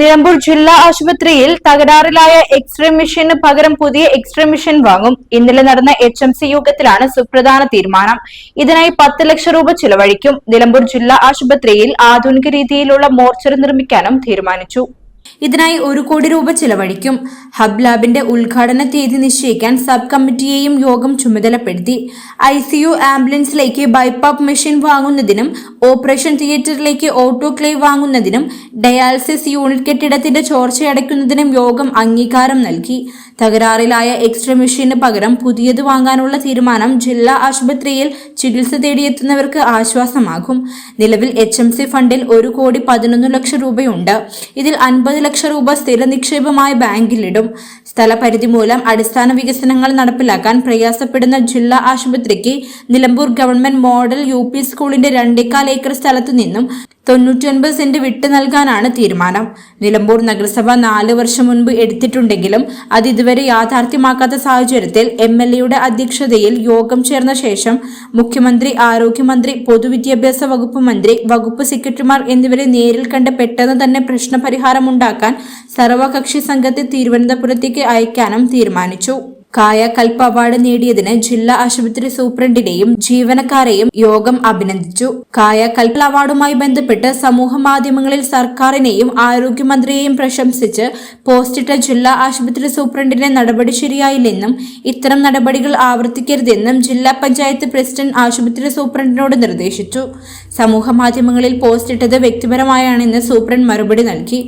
നിലമ്പൂർ ജില്ലാ ആശുപത്രിയിൽ തകരാറിലായ എക്സ്റേ മെഷീന് പകരം പുതിയ എക്സ്റേ മെഷീൻ വാങ്ങും. ഇന്നലെ നടന്ന എച്ച് എം സി യോഗത്തിലാണ് സുപ്രധാന തീരുമാനം. ഇതിനായി പത്ത് ലക്ഷം രൂപ ചിലവഴിക്കും. നിലമ്പൂർ ജില്ലാ ആശുപത്രിയിൽ ആധുനിക രീതിയിലുള്ള മോർച്ചറി നിർമ്മിക്കാനും തീരുമാനിച്ചു. ഇതിനായി ഒരു കോടി രൂപ ചിലവഴിക്കും. ഹബ് ലാബിന്റെ ഉദ്ഘാടന തീയതി നിശ്ചയിക്കാൻ സബ് കമ്മിറ്റിയെയും യോഗം ചുമതലപ്പെടുത്തി. ഐ സിയു ആംബുലൻസിലേക്ക് ബൈപ്പാപ്പ് മെഷീൻ വാങ്ങുന്നതിനും ഓപ്പറേഷൻ തിയേറ്ററിലേക്ക് ഓട്ടോക്ലേവ് വാങ്ങുന്നതിനും ഡയാലിസിസ് യൂണിറ്റ് കെട്ടിടത്തിന്റെ ചോർച്ചയടയ്ക്കുന്നതിനും യോഗം അംഗീകാരം നൽകി. തകരാറിലായ എക്സ്റേ മെഷീന് പകരം പുതിയത് വാങ്ങാനുള്ള തീരുമാനം ജില്ലാ ആശുപത്രിയിൽ ചികിത്സ തേടിയെത്തുന്നവർക്ക് ആശ്വാസമാകും. നിലവിൽ എച്ച് സി ഫണ്ടിൽ ഒരു കോടി പതിനൊന്ന് ലക്ഷം രൂപയുണ്ട്. ഇതിൽ അൻപത് ലക്ഷം രൂപ സ്ഥിര നിക്ഷേപമായി ബാങ്കിലിടും. സ്ഥലപരിധി മൂലം അടിസ്ഥാന വികസനങ്ങൾ നടപ്പിലാക്കാൻ പ്രയാസപ്പെടുന്ന ജില്ലാ ആശുപത്രിക്ക് നിലമ്പൂർ ഗവൺമെന്റ് മോഡൽ യു സ്കൂളിന്റെ രണ്ടേക്കാൽ ഏക്കർ സ്ഥലത്തു നിന്നും തൊണ്ണൂറ്റിയൊൻപത് സെന്റ് വിട്ടു നൽകാനാണ് തീരുമാനം. നിലമ്പൂർ നഗരസഭ നാല് വർഷം മുൻപ് എടുത്തിട്ടുണ്ടെങ്കിലും അത് ഇതുവരെ യാഥാർത്ഥ്യമാക്കാത്ത സാഹചര്യത്തിൽ എം എൽ എയുടെ അധ്യക്ഷതയിൽ യോഗം ചേർന്ന ശേഷം മുഖ്യമന്ത്രി ആരോഗ്യമന്ത്രി പൊതുവിദ്യാഭ്യാസ വകുപ്പ് മന്ത്രി വകുപ്പ് സെക്രട്ടറിമാർ എന്നിവരെ നേരിൽ കണ്ട് പെട്ടെന്ന് തന്നെ പ്രശ്നപരിഹാരമുണ്ടാക്കാൻ സർവകക്ഷി സംഘത്തെ തിരുവനന്തപുരത്തേക്ക് അയക്കാനും തീരുമാനിച്ചു. കായകൽപ്പ് അവാർഡ് നേടിയതിന് ജില്ലാ ആശുപത്രി സൂപ്രണ്ടിനെയും ജീവനക്കാരെയും യോഗം അഭിനന്ദിച്ചു. കായ കൽപ്പ അവാർഡുമായി ബന്ധപ്പെട്ട് സമൂഹ മാധ്യമങ്ങളിൽ സർക്കാരിനെയും ആരോഗ്യമന്ത്രിയെയും പ്രശംസിച്ച് പോസ്റ്റിട്ട ജില്ലാ ആശുപത്രി സൂപ്രണ്ടിന്റെ നടപടി ശരിയായില്ലെന്നും ഇത്തരം നടപടികൾ ആവർത്തിക്കരുതെന്നും ജില്ലാ പഞ്ചായത്ത് പ്രസിഡന്റ് ആശുപത്രി സൂപ്രണ്ടിനോട് നിർദ്ദേശിച്ചു. സമൂഹ മാധ്യമങ്ങളിൽ പോസ്റ്റിട്ടത് വ്യക്തിപരമായാണെന്ന് സൂപ്രണ്ട് മറുപടി നൽകി.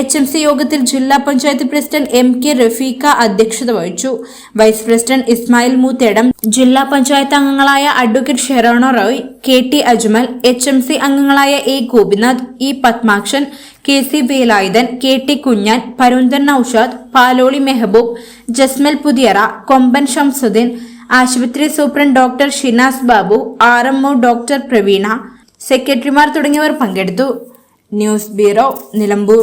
എച്ച് എം സി യോഗത്തിൽ ജില്ലാ panchayat president M K Rafeeqa അധ്യക്ഷത വഹിച്ചു. വൈസ് പ്രസിഡന്റ് ഇസ്മായിൽ മൂത്തേടം ജില്ലാ പഞ്ചായത്ത് അംഗങ്ങളായ advocate Sherona Roy K T Ajmal H M C അംഗങ്ങളായ A Gopinath E Padmakshan K C Velayudhan K T Kunjan Parunthan Naushad Paloli Mehboob Jasmal Puthiyara Komban Shamsuddin ആശുപത്രി superintendent doctor Shinas Babu R M O doctor Praveena സെക്രട്ടറിമാർ തുടങ്ങിയവർ പങ്കെടുത്തു. News bureau Nilambur.